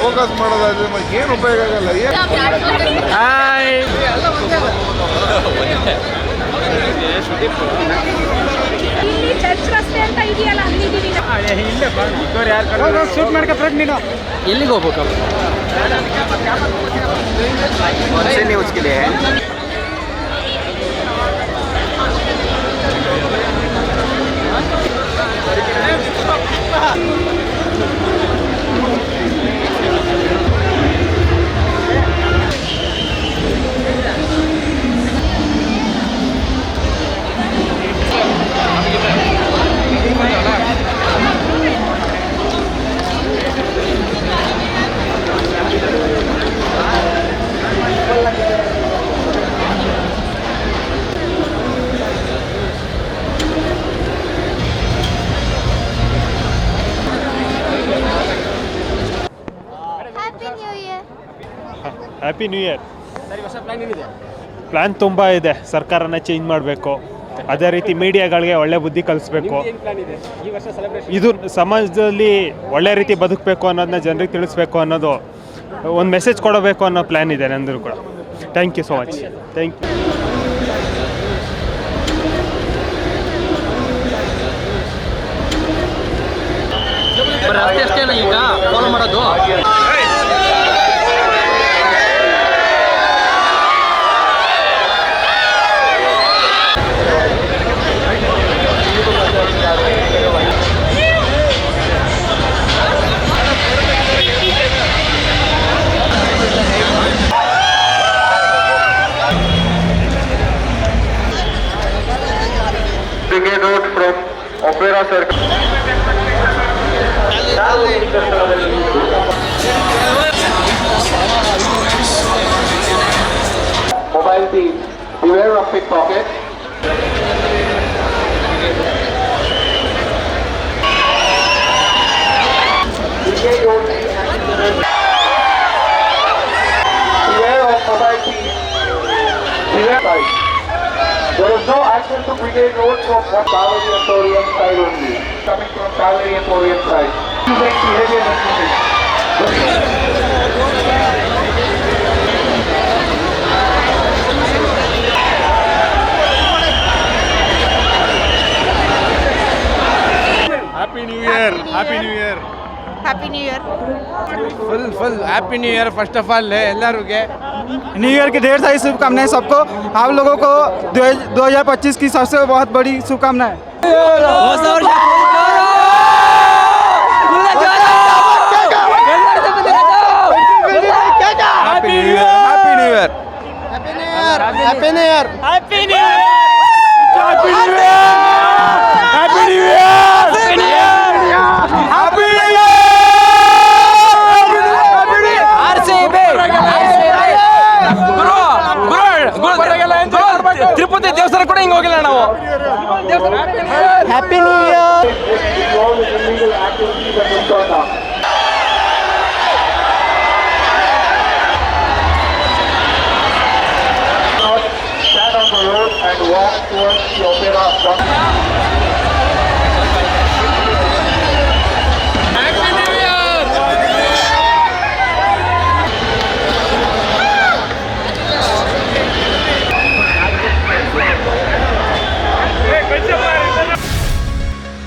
Focus ಮಾಡೋದಾದ್ರೆ ಮತ್ತೆ ಏನು ಉಪಯೋಗ ಆಗಲ್ಲ ಹಾಯ್ ಇಲ್ಲಿ ಚರ್ಚ್ ರಸ್ತೆ ಅಂತ ಇದೆಯಲ್ಲ ಅಲ್ಲಿದ್ದೀವಿ ಶೂಟ್ ಮಾಡ್ಕೊತ ನೀನು. ಎಲ್ಲಿಗೆ ಹೋಗ್ಬೇಕು? ನ್ಯೂಸ್ಗೆ ಹ್ಯಾಪಿ ನ್ಯೂ ಇಯರ್ ಪ್ಲ್ಯಾನ್ ತುಂಬ ಇದೆ. ಸರ್ಕಾರನ ಚೇಂಜ್ ಮಾಡಬೇಕು. ಅದೇ ರೀತಿ ಮೀಡಿಯಾಗಳಿಗೆ ಒಳ್ಳೆ ಬುದ್ಧಿ ಕಲಿಸ್ಬೇಕು. ಇದು? ಸಮಾಜದಲ್ಲಿ ಒಳ್ಳೆ ರೀತಿ ಬದುಕಬೇಕು ಅನ್ನೋದನ್ನ ಜನರಿಗೆ ತಿಳಿಸ್ಬೇಕು ಅನ್ನೋದು ಒಂದು ಮೆಸೇಜ್ ಕೊಡಬೇಕು ಅನ್ನೋ ಪ್ಲ್ಯಾನ್ ಇದೆ ನಂದು ಕೂಡ. Thank you so much thank you ಅಷ್ಟೇನ ಈಗ ಫಾಲೋ ಮಾಡೋದು? Brigade Road from Opera Circle. Mobile thief, beware of pickpocket. Access to Brigade Road from Kaveri Emporium side only. Coming from Kaveri Emporium side. You can Happy New Year! Happy New Year! Happy New Year. full full happy new year first of all ಎಲ್ಲರಿಗೆ new year की ढेर सारी शुभकामनाएं सबको आप लोगों को दो हजार पच्चीस की सबसे बहुत बड़ी शुभकामनाएं happy new year happy new year happy new year happy new year ബ്ലോഗിലാണാവോ happy new year